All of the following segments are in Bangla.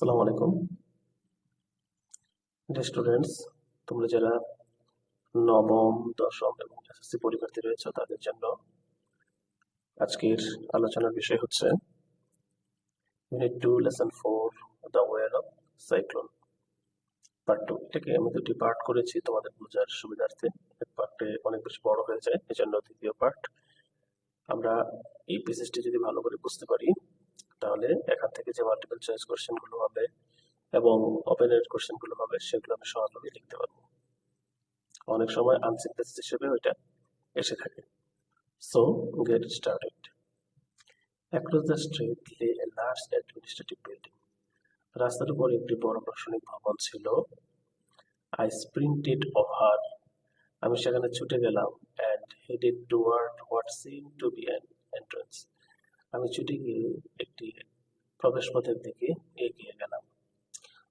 আসসালামু আলাইকুম। স্টুডেন্টস তোমরা যারা নবম, দশম এবং এসএসসি পরীক্ষার্থী রয়েছে, তাদের জন্য আজকের আলোচনার বিষয় হচ্ছে unit two lesson four the well of cyclone part two এটাকে আমি দুটি পার্ট করেছি, তোমাদের বোঝার সুবিধার্থে। এক পার্টে অনেক বেশি বড় হয়ে যায়, এজন্য দ্বিতীয় পার্ট আমরা এই পেসেজটি যদি ভালো করে বুঝতে পারি তাহলে এখান থেকে যে মাল্টিপল চয়েস কোশ্চেনগুলো হবে এবং ওপেন এন্ড কোশ্চেনগুলো হবে, সেগুলো আমি সহজভাবে লিখতে পারব। অনেক সময় আনসিক পেসেজ হিসেবে ওইটা এসে থাকে। So get started across the street lay a large administrative building রাস্তার উপর একটি বড় প্রশাসনিক ভবন ছিল। আই স্প্রিন্টেড ওভার আমি সেখানে ছুটে গেলাম and headed toward what seem to be an entrance আমি ছুটে গিয়ে একটি প্রবেশপথের দিকে এগিয়ে গেলাম।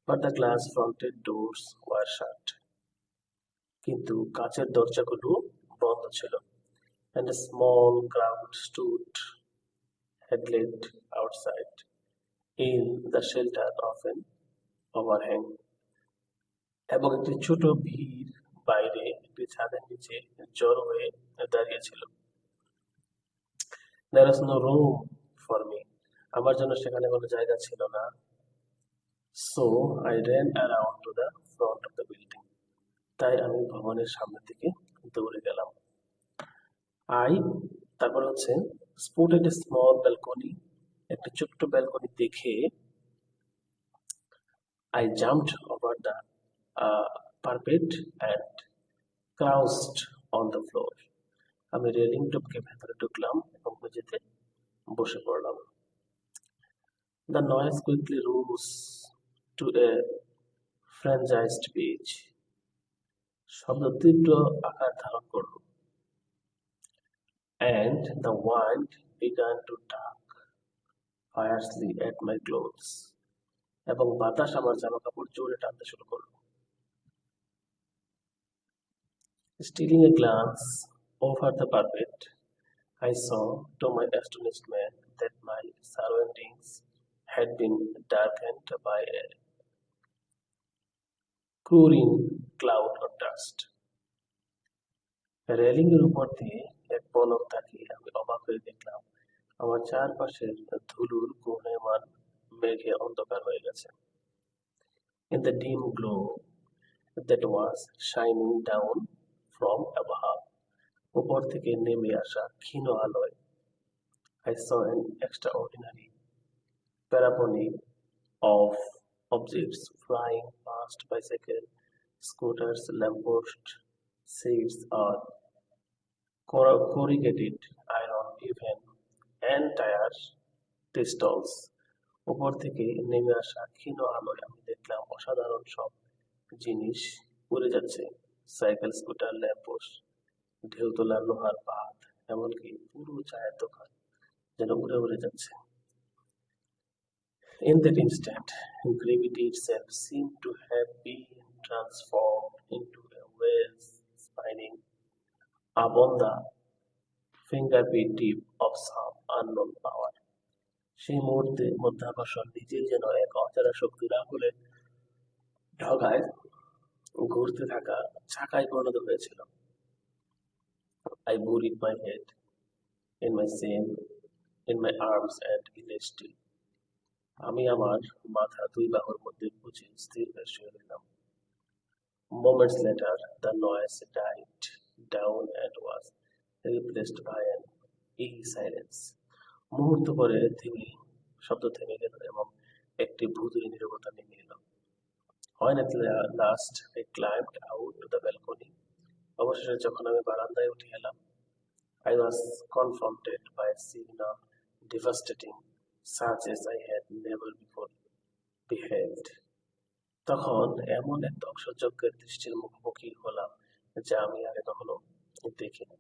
But the glass fronted doors were shut কিন্তু কাঁচের দরজাগুলো বন্ধ ছিল। And a small crowd stood headlit outside in the shelter of an overhang. এবং একটি ছোট ভিড় বাইরে একটি ছাদের নিচে জড়ো হয়ে দাঁড়িয়েছিল there was no room for me. আমার জন্য সেখানে কোনো জায়গা ছিল না। So, I ran around to the front of the building. তাই আমি ভবনের সামনের দিকে দৌড়ে গেলাম। আই তারপর হচ্ছে স্পোর্টেড এ স্মল ব্যালকনি একটা ছোট্ট ব্যালকনি দেখে I jumped over the parapet and crouched on the floor আমি রেলিং টপকে ভেতরে ঢুকলাম। মেঝেতে বসে পড়লাম। The noise quickly rose to a frenzied pitch শব্দ তীব্র আকার ধারণ করল। And the wind began to tug fiercely at my clothes এবং বাতাস আমার জামা কাপড় জোরে টানতে শুরু করল। Stealing a glance over the parapet, I saw to my astonishment that my surroundings had been darkened by a cooling cloud of dust. Railing এর উপর দিয়ে এক পলক তাকিয়ে আমি অবাক হয়ে দেখলাম আমার চারপাশের ধুলোর ঘূর্ণয়মান মেঘে অন্ধকার হয়ে গেছে in the dim glow that was shining down from above উপর থেকে নেমে আসা ক্ষীণ আলোয় I saw extraordinary panoply of objects flying fast bicycle scooters lamppost sheets R corrugated iron even entire tea stalls উপর থেকে নেমে আসা ক্ষীণ আলোয় আমি দেখলাম অসাধারণ সব জিনিস পড়ে যাচ্ছে। সাইকেল, স্কুটার ল্যাম্পোস্ট ঢেউ তোলা লোহার পাত এমনকি পুরো চায়ের দোকান যেন উড়ে উড়ে যাচ্ছে In that instant, gravity itself seemed to have been transformed into a wave spinning upon the fingertip tip of some unknown power. সেই মুহূর্তে মধ্যাকর্ষণ নিজেই যেন এক অচেনা শক্তির আঙুলে ঢগায় ঘুরতে থাকা চাকায় পরিণত হয়েছিল I buried my head in my same in my arms and lay still. আমি আমার মাথা দুই বাহুর মধ্যে বুঝে স্থির হয়ে শুয়ে রইলাম Moments later, the noise died down and was replaced by an eerie silence. মুহূর্ত পরে থেমে শব্দ থেমে গেল এবং একটি ভূতুরী নীরবতা নেমে এলো When at last I climbed out to the balcony, অবশেষে যখন আমি বারান্দায় উঠে এলাম I was confronted by a scene of devastating such as I had never before beheld. তখন এমন এক ধ্বংসযজ্ঞের দৃষ্টির মুখোমুখি হলাম যা আমি আগে কখনো দেখিনি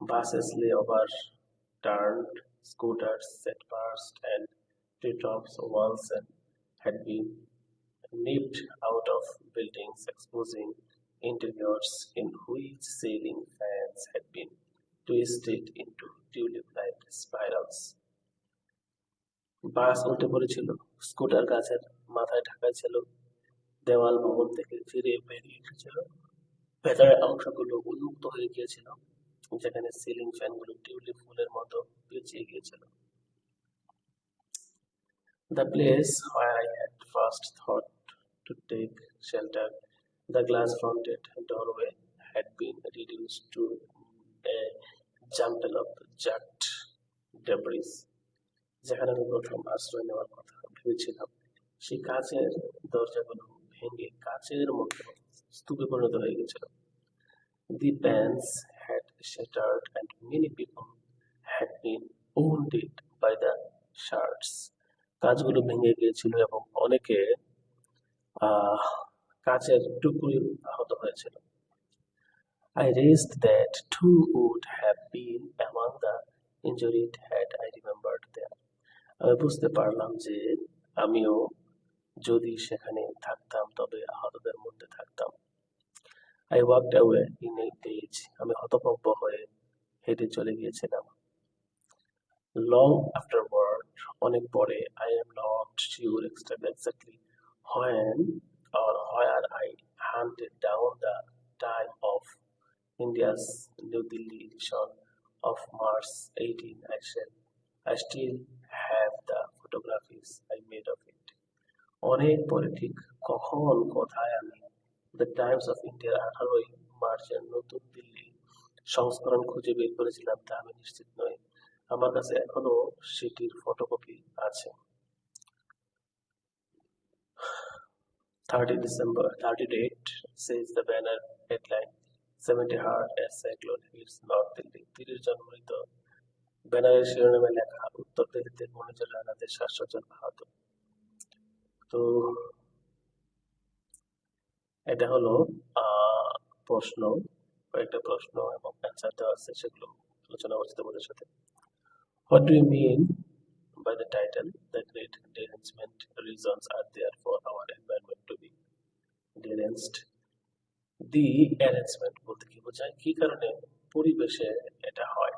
Buses lay overturned, scooters set past, and treetops walls and had been nipped out of buildings, exposing interiors in which ceiling fans had been twisted into tulip-like spirals. Bus উল্টে পড়েছিল স্কুটার গাছের মাথায় ঢাকা ছিল দেওয়াল ভবন থেকে ফিরে বেরিয়ে এসেছিল ভেতরের অংশগুলো উন্মুক্ত হয়ে গিয়েছিল যেখানে সিলিং ফ্যানগুলো টিউলিপ ফুলের মতো পেঁচিয়ে গিয়েছিল The place where I had first thought to take shelter, the glass-fronted doorway had been reduced to a jumble of jagged debris. যেখানে আমি প্রথম আশ্রয় নেওয়ার কথা ভেবেছিলাম সেই কাচের দরজাগুলো ভেঙে কাচের মতো স্তূপে পরিণত হয়ে গেছিল The panes had shattered and many people had been wounded by the shards. কাঁচগুলো ভেঙে গিয়েছিল এবং অনেকে কাচের টুকরি আহত হয়েছিল। I rest that too would have been among the injury had I remember that আমি বুঝতে পারলাম যে আমিও যদি সেখানে থাকতাম, তবে আহতদের মধ্যে থাকতাম। আই ওয়াক অ্যাওয়ে ইন এই পেজ আমি হতভম্ব হয়ে হেঁটে চলে গিয়েছিলাম। লং আফটার ওয়ার্ড অনেক পরে I am not sure extra exactly or where I hunted down the time of India's New Delhi edition of March 18 I shall I still have the photographies I made of it অনেক পরে ঠিক কখন কোথায় আমি দ্য টাইমস অফ ইন্ডিয়ার আঠারোই মার্চের নতুন দিল্লি সংস্করণ খুঁজে বের করেছিলাম তা আমি নিশ্চিত নই আমার কাছে এখনও সেটির ফটোকপি আছে thirty December thirty date says the banner headline 70 heart as cyclone hits north Delhi তিরিশ জন মৃত ব্যানারের শিরোনামে লেখা উত্তর দিল্লিতে ঘূর্ণিঝড় আঘাতে সাতশো জন আহত তো এটা হলো আহ প্রশ্ন, কয়েকটা প্রশ্ন এবং অ্যান্সার দেওয়া আছে সেগুলো আলোচনা করছি তোমাদের সাথে। What do you mean by the title? The great derangement reasons are there for deranged. The arrangement বলতে কি বোঝায় কি কারণে পরিবেশে এটা হয়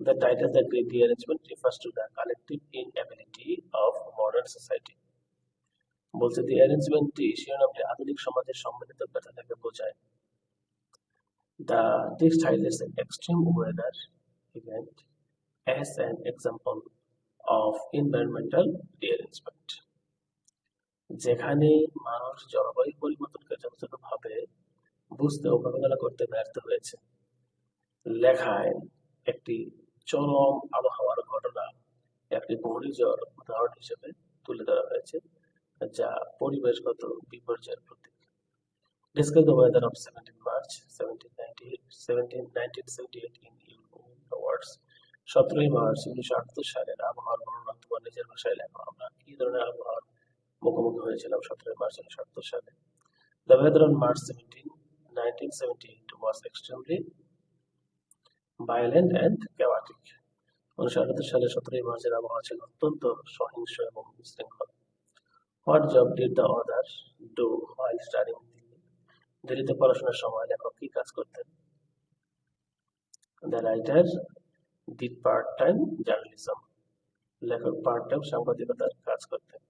The title The Great Derangement refers to the collective inability of modern society. বলছে দি অ্যারেঞ্জমেন্টটি শিরোনামটি আধুনিক সমাজের সম্মিলিত ব্যর্থতাকে বোঝায় The text highlights an extreme weather event as an example of environmental derangement. যেখানে মানুষ জলবায়ু পরিবর্তনকে যথাযথভাবে বুঝতে ও মোকাবেলা করতে ব্যর্থ হয়েছে। লেখায় একটি চরম আবহাওয়ার ঘটনা একটি ঘূর্ণিঝড় উদাহরণ হিসেবে তুলে ধরা হয়েছে যা পরিবেশগত বিপর্যয়ের প্রতীক। Describe the weather of 17 March 1798, 17, 1978 in your own words. সতেরোই মার্চ উনিশশো আটাত্তর সালের আবহাওয়ার বর্ণনা তোমার নিজের ভাষায় লেখো। আমরা কি ধরনের আবহাওয়ার মুখোমুখি হয়েছিলাম সতেরোই মার্চ উনিশশো আটাত্তর সালে। The weather on March 17, 1978 was extremely violent and chaotic. উনিশশো আটাত্তর সালে সতেরোই মার্চের আবহাওয়া ছিল অত্যন্ত সহিংস এবং বিশৃঙ্খল। What job did the author do while studying Delhi দিল্লিতে পড়াশোনার সময় লেখক কি কাজ করতেন? The writer did part time journalism লেখক পার্ট টাইম সাংবাদিকতার কাজ করতেন।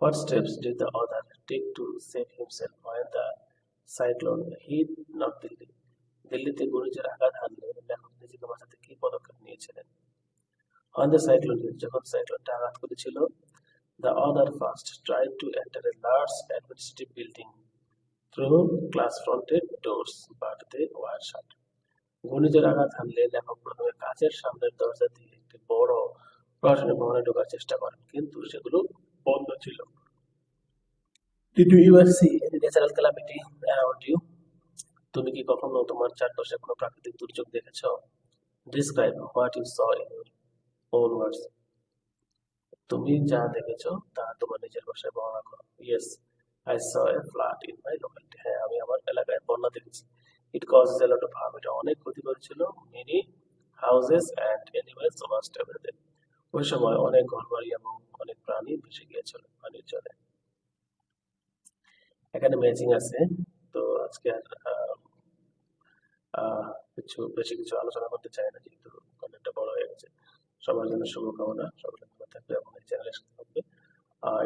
What steps did the author take to save himself when the cyclone hit north Delhi দিল্লিতে ঘূর্ণিঝড় আঘাত হানলে লেখক নিজেকে বাঁচাতে কি পদক্ষেপ নিয়েছিলেন? The cyclone hit, যখন সাইক্লোনটা আঘাত করেছিল the other first tried to enter a large administrative building through glass fronted doors but they were shut. ঘূর্ণিঝড় আঘাত হানলে লেখক প্রথমে কাচের সামনের দরজা দিয়ে একটি বড় প্রশাসনিক ভবনে ঢোকার চেষ্টা করেন কিন্তু সেগুলো বন্ধ ছিল। Did you ever see any natural calamity around you? তুমি কি কখনো তোমার চারপাশে কোনো প্রাকৃতিক দুর্যোগ দেখেছ? Saw in your own words. তুমি যা দেখেছ তা তোমার নিজের ভাষায় বর্ণনা করো। Yes I saw a in my locality হ্যাঁ আমি আমার এলাকায় বন্যা দেখেছি। It causes a lot of harm এটা অনেক ক্ষতি করেছিল মেনি হাউসেস অ্যান্ড এনিমেলস ওই সময় অনেক ঘরবাড়ি এবং প্রাণী ভেসে গিয়েছিল পানির জলে। এখানে ম্যাচিং আছে। তো আজকে আর কিছু, বেশি কিছু আলোচনা করতে চাই না, যেহেতু অনেকটা বড় হয়ে গেছে। সবার জন্য শুভকামনা সকলে ভালো থাকবে এবং এই চ্যানেলের সাথে থাকবে।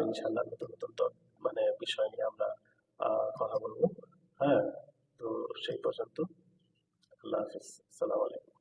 ইনশাল্লাহ নতুন নতুন মানে বিষয় নিয়ে আমরা কথা বলব। হ্যাঁ তো সেই পর্যন্ত, আল্লাহ হাফিজ। সালাম আলাইকুম।